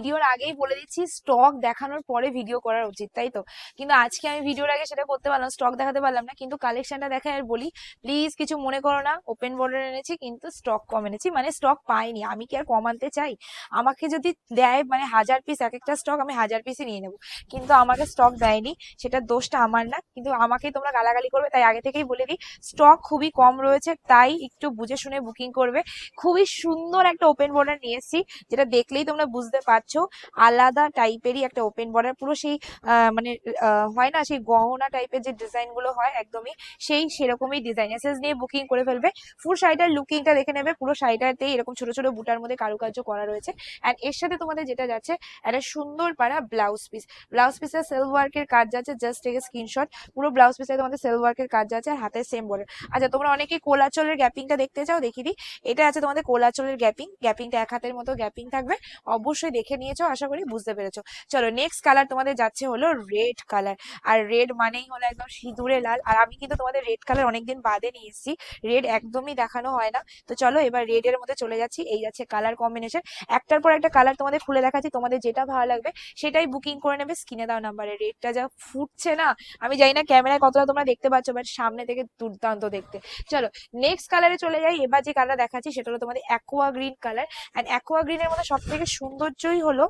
ভিডিওর আগেই বলে দিচ্ছি স্টক দেখানোর পরে ভিডিও করার উচিত, তাই তো? কিন্তু আজকে আমি ভিডিওর আগে সেটা করতে পারলাম স্টক দেখাতে পারলাম না, কিন্তু কালেকশনটা দেখাই আর বলি প্লিজ কিছু মনে করো না ওপেন বর্ডার এনেছি, কিন্তু স্টক কম এনেছি মানে স্টক পাইনি, আমি কি আর কম আনতে চাই? আমাকে যদি দেয় মানে হাজার পিস এক একটা স্টক আমি হাজার পিসই নিয়ে নেব, কিন্তু আমাকে স্টক দেয়নি সেটা দোষটা আমার না, কিন্তু আমাকেই তোমরা গালাগালি করবে, তাই আগে থেকেই বলে দিই স্টক খুবই কম রয়েছে, তাই একটু বুঝে শুনে বুকিং করবে, খুবই সুন্দর একটা ওপেন বর্ডার নিয়ে এসেছি, যেটা দেখলেই তোমরা বুঝতে পারছ। আলাদা টাইপেরই একটা ওপেন বর্ডার পুরো সেই মানে হয় না সেই গহনা টাইপের যে ডিজাইনগুলো হয় একদমই, সেই সেরকমই ডিজাইন এসেস নিয়ে বুকিং করে ফেলবে। ফুল শাড়িটার লুকিংটা দেখে নেবে। পুরো শাড়িটাতেই এরকম ছোট ছোট বুটার মধ্যে কারুকার্য করা রয়েছে। অ্যান্ড এর সাথে তোমাদের যেটা যাচ্ছে, একটা সুন্দর পাড়া ব্লাউজ পিস ব্লাউজ পিসের সেল ওয়ার্কের কাজ যাচ্ছে। জাস্ট থেকে স্ক্রিনশট পুরো ব্লাউজ পিসে তোমাদের সেল ওয়ার্কের কাজ যাচ্ছে আর হাতে সেম বর্ডার আচ্ছা তোমরা অনেকেই কোলাচলের গ্যাপিংটা দেখতে চাও? দেখিয়ে দিই। এটা আছে তোমাদের কোলাচলের গ্যাপিং গ্যাপিংটা এক হাতের মতো গ্যাপিং থাকবে। অবশ্যই দেখে নিয়েছো? আশা করি বুঝতে পেরেছ। চলো নেক্সট কালার তোমাদের যাচ্ছে হলো রেড কালার আর রেড মানেই হলো একদম সিঁদুরে লাল। আর আমি কিন্তু তোমাদের রেড কালার অনেকদিন বাদে নিয়ে এসেছি। রেড একদমই দেখানো হয় না। তো চলো, এবার রেড এর মধ্যে চলে যাচ্ছি। এই যাচ্ছে কালার কম্বিনেশন একটার পর একটা কালার তোমাদের খুলে দেখাচ্ছি। তোমাদের যেটা ভালো লাগবে, সেটাই বুকিং করে নেবে। স্ক্রিনে দাও নাম্বারে রেডটা যা ফুটছে না। আমি জানি না ক্যামেরায় কতটা তোমরা দেখতে পাচ্ছ বাট সামনে থেকে দুর্দান্ত দেখতে। চলো নেক্সট কালারে চলে যাই। এবার যে কালার দেখাচ্ছি, সেটা হলো তোমাদের aqua green colour and aqua গ্রিনের মধ্যে সব থেকে সৌন্দর্যই হলো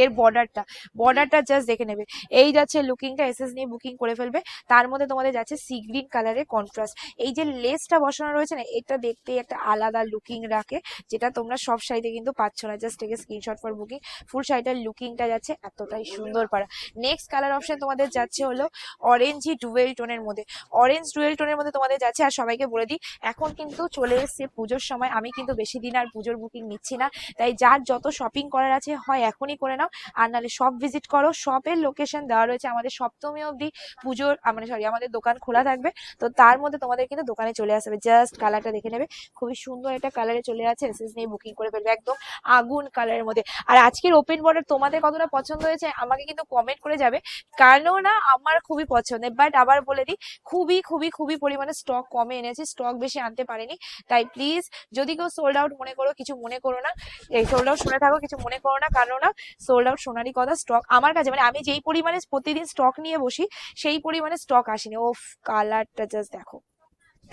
এর বর্ডারটা বর্ডারটা জাস্ট দেখে নেবে। এই যাচ্ছে লুকিংটা এসএস নিয়ে বুকিং করে ফেলবে। তার মধ্যে তোমাদের যাচ্ছে সি গ্রিন কালারের কন্ট্রাস্ট এই যে লেসটা বসানো রয়েছে না, এটা দেখতেই একটা আলাদা লুকিং রাখে, যেটা তোমরা সব শাড়িতে কিন্তু পাচ্ছ না। জাস্ট থেকে স্ক্রিনশট ফর বুকিং ফুল শাড়িটার লুকিংটা যাচ্ছে এতটাই সুন্দর পারা নেক্সট কালার অপশন তোমাদের যাচ্ছে হলো অরেঞ্জই ডুয়েল টোনের মধ্যে। অরেঞ্জ ডুয়েল টোনের মধ্যে তোমাদের যাচ্ছে, আর সবাইকে বলে দিই, এখন কিন্তু চলে এসছে পুজোর সময়। আমি কিন্তু বেশি দিন আর পুজোর বুকিং নিচ্ছি না। তাই যার যত শপিং করার আছে, হয় এখনই করে নাও আর নাহলে শপ ভিজিট করো শপের লোকেশন দেওয়া রয়েছে আমাদের সপ্তমী অবধি পুজোর মানে সরি আমাদের দোকান খোলা থাকবে। তো তার মধ্যে তোমাদের কিন্তু দোকানে চলে আসবে জাস্ট কালারটা দেখে নেবে। খুবই সুন্দর একটা কালারে চলে আছে এসএস নিয়ে বুকিং করে ফেলবে একদম আগুন কালারের মধ্যে। আর আজকের ওপেন বর্ডার তোমাদের কতটা পছন্দ হয়েছে আমাকে কিন্তু কমেন্ট করে যাবে। কেননা আমার খুবই পছন্দের। বাট আবার বলে দিই, খুবই খুবই খুবই পরিমাণে স্টক কমে এনেছি। স্টক বেশি আনতে পারিনি। তাই প্লিজ যদি কেউ সোল্ড আউট মনে করো, কিছু মনে করো না। এই সোল্ড আউট শুনে থাকো, কিছু মনে করো না। কারণ না সোল্ড আউট সোনারি কথা স্টক আমার কাছে মানে আমি যেই পরিমাণে প্রতিদিন স্টক নিয়ে বসি, সেই পরিমাণে স্টক আসেনি। ও কালারটা জাস্ট দেখো।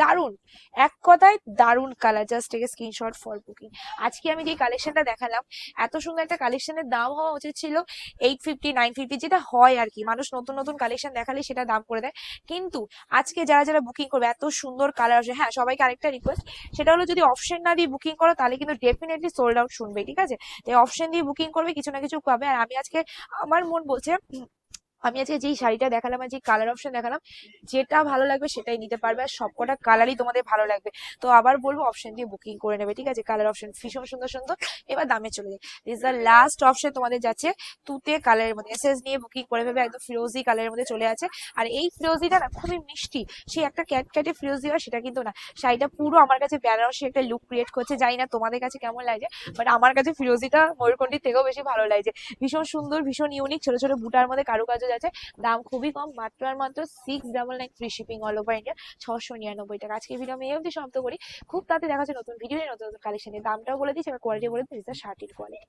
দারুণ এক কথায় দারুণ কালার জাস্ট থেকে স্ক্রিনশট ফর বুকিং আজকে আমি যে কালেকশনটা দেখালাম, এত সুন্দর একটা কালেকশনের দাম হওয়া উচিত ছিল এইট ফিফটি নাইন ফিফটি যেটা হয় আর কি। মানুষ নতুন নতুন কালেকশন দেখালে সেটা দাম করে দেয়। কিন্তু আজকে যারা যারা বুকিং করবে, এত সুন্দর কালার আসে। হ্যাঁ সবাইকে আরেকটা রিকোয়েস্ট সেটা হলো যদি অপশন না দিয়ে বুকিং করো, তাহলে কিন্তু ডেফিনেটলি সোল্ড আউট শুনবে, ঠিক আছে? তাই অপশন দিয়ে বুকিং করবে, কিছু না কিছু পাবে। আর আমি আজকে, আমার মন বলছে আমি আজকে যেই শাড়িটা দেখালাম আর যে কালার অপশন দেখালাম, যেটা ভালো লাগবে সেটাই নিতে পারবে আর সবকটা কালারই তোমাদের ভালো লাগবে। তো আবার বলব অপশন দিয়ে বুকিং করে নেবে, ঠিক আছে? কালার অপশন ভীষণ সুন্দর সুন্দর। এবার দামে চলে যাই। দিস দ্য লাস্ট অপশন তোমাদের যাচ্ছে। তুতে কালারের মধ্যে এসএস নিয়ে বুকিং করে ফেলবে, একদম ফিরোজি কালারের মধ্যে চলে আছে। আর এই ফিরোজিটা না খুবই মিষ্টি। সেই একটা ক্যাট ক্যাটে ফিরোজি হয়, সেটা কিন্তু না। শাড়িটা পুরো আমার কাছে বেনারসি একটা লুক ক্রিয়েট করছে। জানি না তোমাদের কাছে কেমন লাগছে বাট আমার কাছে ফিরোজিটা ময়ূরকণ্ঠীর থেকেও বেশি ভালো লাগছে ভীষণ সুন্দর, ভীষণ ইউনিক ছোট ছোট বুটার মধ্যে কারুকার্য যাচ্ছে দাম খুবই কম, মাত্র আর মাত্র six double nine free shipping all over India ছশো নিরানব্বই টাকা। আজকে ভিডিও আমি এই অবধি সমাপ্ত করি। খুব তাড়াতাড়ি দেখা যাচ্ছে নতুন ভিডিও নতুন নতুন কালেকশনের দামটাও বলে দিচ্ছি আর কোয়ালিটি বলে দিচ্ছি শার্টের কোয়ালিটি